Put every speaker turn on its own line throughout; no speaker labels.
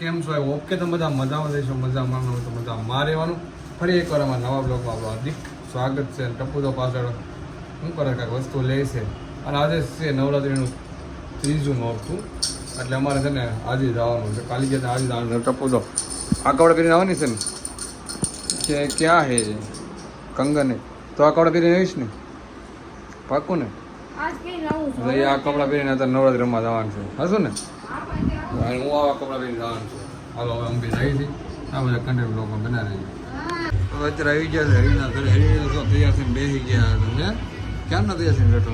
કેમ છો ઓકે તો બધા મજામાં રહેશો મજામાં તો મજા. માં રહેવાનું. ફરી એકવાર અમારા નવા બ્લોગમાં આપણું હાર્દિક સ્વાગત છે. ટપુ તો પાછળ શું કરે કાંઈક વસ્તુ લે છે. અને આજે છે નવરાત્રિનું ત્રીજું નોરતું. એટલે અમારે છે ને આજે જવાનું છે. કાલી ગયા આજે જવાનું ટપુ તો આ પહેરીને આવવાની છે ને? કે ક્યાં હે કંગને. તો આ કપડા પહેરીને આવીશ ને? પાકું ને આ કપડા પહેરીને અત્યારે નવરાત્રી રમવા જવાનું છે. હશું ને? અને હું આવા કપડાં પહેરીને જવાનું છું. હાલો હવે અમે બી જઈએ આ બધા કન્ટેન્ટ બ્લોગમાં બનાવી હવે અત્યારે આવી ગયા છે હરીના ઘરે. હરી તો તૈયાર થઈને બેસી ગયા તમને ક્યાં ન તૈયાર થઈને બેઠો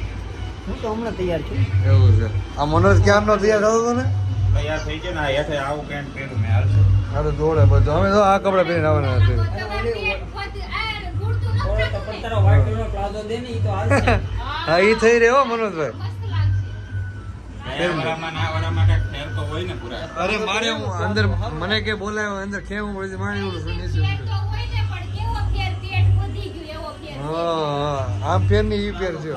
હું તો હમણાં તૈયાર છું.
એવું છે. આ મનોજ ક્યાં નો તૈયાર થતો હતો ને?
તૈયાર થઈ જાય ને હેઠે આવું કેમ પહેરું? મેં
હાલ દોડે બધું. અમે તો આ કપડા પહેરીને આવવાના છે.
થોડો તો પણ તારો white કલરનો પ્લાઝો દે ને ઈ તો હાલશે
હા એ થઈ રહ્યો મનોજભાઈ. અરે મારે હું અંદર મને કે બોલાયો અંદર કેવું પડે મારી ઓલું આમ ફેરની ઈ ફેર છે.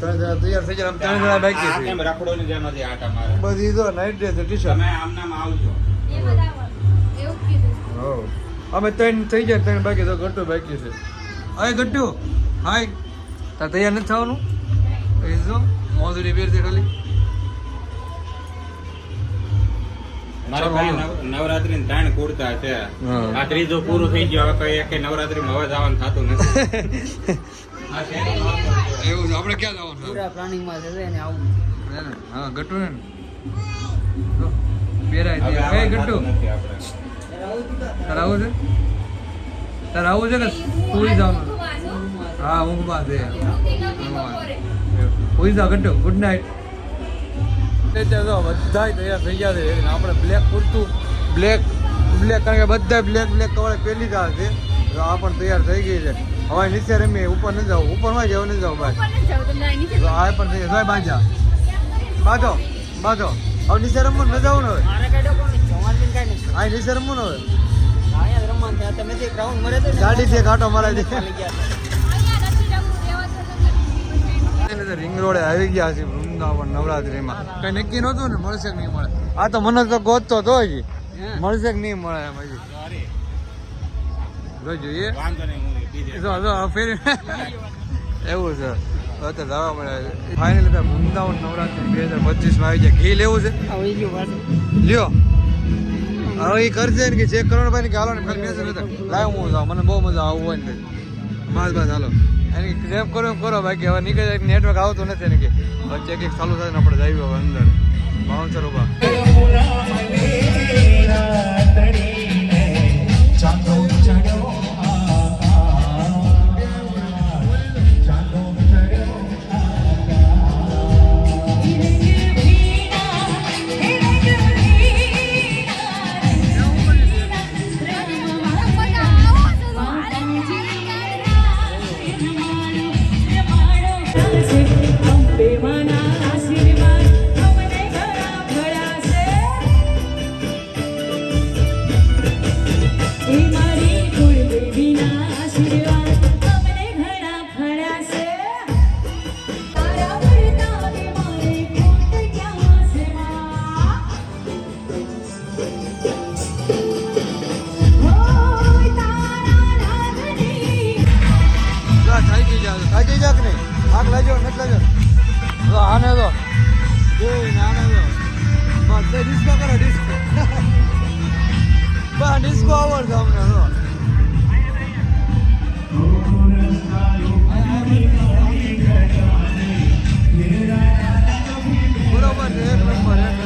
ત્રણ જણા તૈયાર થઈ જાય આમ ત્રણ જણા બાકી છે.
કેમ ની જેમ નથી આટા મારે?
બધી તો નાઈટ ડ્રેસ ટી શર્ટ
તમે આમ નામ આવજો.
હો અમે ત્રણ થઈ જાય ત્રણ બાકી તો ગટ્ટુ બાકી છે. અરે ગટ્ટુ હાય. તૈયાર નથી થવાનું? એ જો ખાલી ચાલો,
પાસે
હાલો.
નવ- નવરાત્રી ત્રણ કુર્તા છે. આ ત્રીજો પૂરું થઈ ગયો. હવે કઈ એકે નવરાત્રીમાં હવે જવાનું થતું નથી.
એવું આપણે ક્યાં જવાનું છે?
પૂરા પ્લાનિંગમાં છે એને આવું
હે ને? હા ગટ્ટુ ને? પહેરાય દે એ
આવું
તારે આવું છે? તારે આવું છે ને સુઈ જવાનું? હા ઊંઘમાં છે. જાવ ગટ્ટુ ગુડ નાઇટ જો બધા તૈયાર થઈ ગયા છે. અને આપણે બ્લેક કુર્તું બ્લેક બ્લેક કારણ કે બધા બ્લેક બ્લેક કપડા પહેરી ગયા છે. તો આ પણ તૈયાર થઈ ગઈ છે. હવે નીચે રમીએ ઉપર નથી જવું ઉપરમાં જવું નથી જવું ભાઈ તો આ પણ થઈ જાય બાજા બાજો બાજો હવે નીચે રમવું ન જવું ને હવે
મારે કાંઈ ડોકો નથી અમારે બેન કાંઈ નથી
આ નીચે રમવું ને હવે
અહીંયા જ રમવાનું છે. તમે જે ગ્રાઉન્ડ મળે તો
ગાડી થી કાંટો મરાવી દે
ચાલી ગયા
રિંગ રોડે આવી ગયા છે વૃંદાવન નવરાત્રીમાં. કઈ નક્કી નહોતું ને મળશે કે નહીં મળે? આ તો મને તો ગોતતો તો હજી મળશે કે નહીં મળે એમ હજી. જોઈએ.
વાંધો નહીં હું બીજે
જો જો ફેર એવું છે. અત્યારે જવા મળે. ફાઇનલ તો વૃંદાવન નવરાત્રી બે હજાર પચીસમાં આવી જાય ઘી લેવું છે?
આવી ગયું પાછું
લ્યો. હવે એ કરશે ને કે ચેક કરવાનું ભાઈ કે હાલો ને ખાલી મેસેજ લાવ હું જાઉં. મને બહુ મજા આવું હોય ને બસ બસ હાલો. એને જેમ કરો એમ કરો બાકી હવે નીકળે નેટવર્ક આવતું નથી ને કે વચ્ચે એક ચાલુ થાય ને આપણે જઈએ હવે અંદર બાઉન્સર ઊભા ડિસ્કો કરો ડિસ્કો બા ડિસ્કો આવડશે અમને તો બરોબર છે એક નંબર એક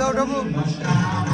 বাবু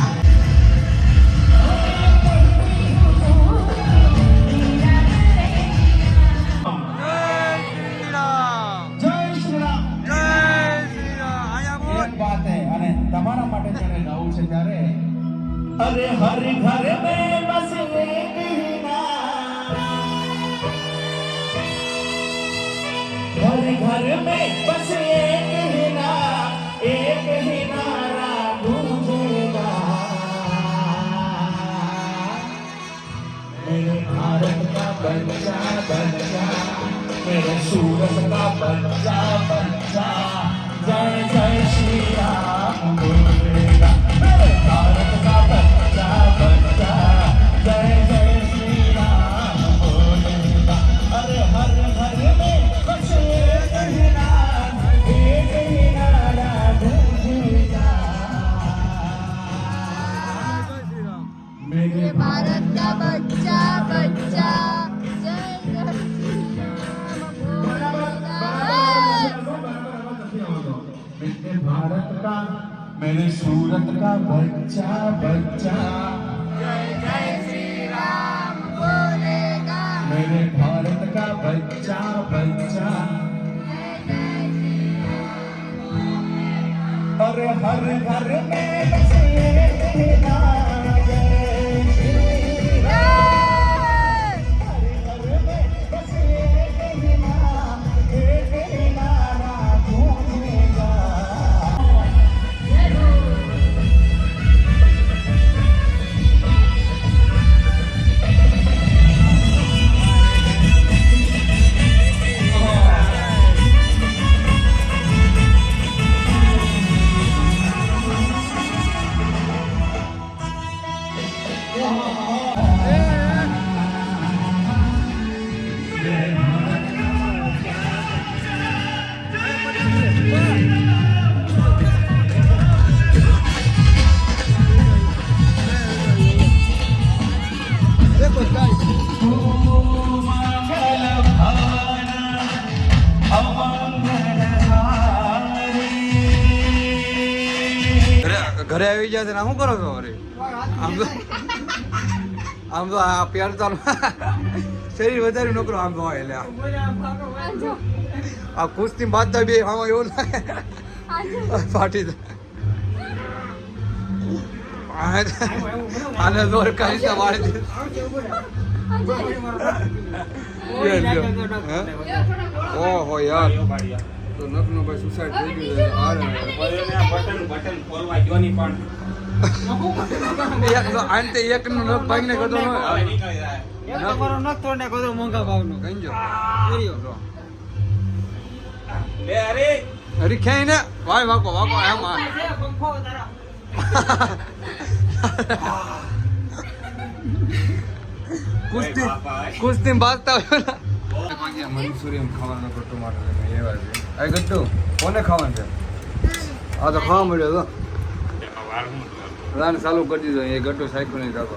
भारत का बच्चा बच्चा मेरे सूरत का बच्चा बच्चा जय जय श्री राम बोलेगा। मेरे भारत का बच्चा बच्चा जय जय श्री राम बोलेगा। अरे हर घर में बस एक एक ही नारा गूंजेगा मेरे
भारत का बच्चा बच्चा।
मेरे भारत का मेरे सूरत का बच्चा बच्चा
जय जय श्री राम बोलेगा
मेरे भारत का बच्चा बच्चा
जय जय श्री
अरे हर घर में बस
ઘરે આવી જાય ને શું કરો છો, અરે? આમ તો આમ તો આ પ્યાર આમ શરીર વધારે નોકરો આમ હોય એટલે આ. કુસ્તી બાંધતા બે આમાં એવું લાગે ફાટી આને જોર કાઢી મારી દે. ઓહો યાર. તો નખનો ભાઈ સુસાઇડ થઈ ગયું હારે
બટન બટન ખોલવા ગયો ની પણ.
એક તો આને એક નું નખ ભાઈને કરતો ન
નીકળી જાય.
એક તો નખ તોડ તો મોંઘા ભાવનો
કઈ જો
લે અરે
ને? વાય વાકો વાકો એમ આ.
પંખો તારા
કુસ્તી. કુસ્તી બાજતા હોય ને. મંચુરિયન ખાવાનો ગટ્ટુ છે. આ ગટ્ટુ કોને ખાવાનું છે? આ તો ખાવા મળ્યો તો. રાન ચાલુ કરી દીધો એ ગટો સાયકલ નહીં થતો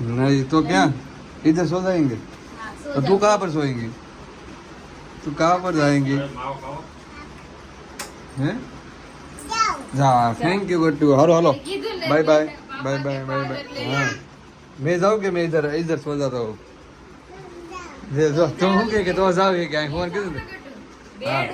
नहीं तो क्या? इधर सो जाएँगे। तो तू कहाँ पर सोएँगे? तू कहाँ पर जाएँगे? जा thank you good to hello hello. Bye bye bye bye bye bye हाँ मैं जाऊँगे मैं इधर इधर सो जाता हूँ। तुम होंगे कि तो जाओगे
क्या? फ़ोन किस हाँ।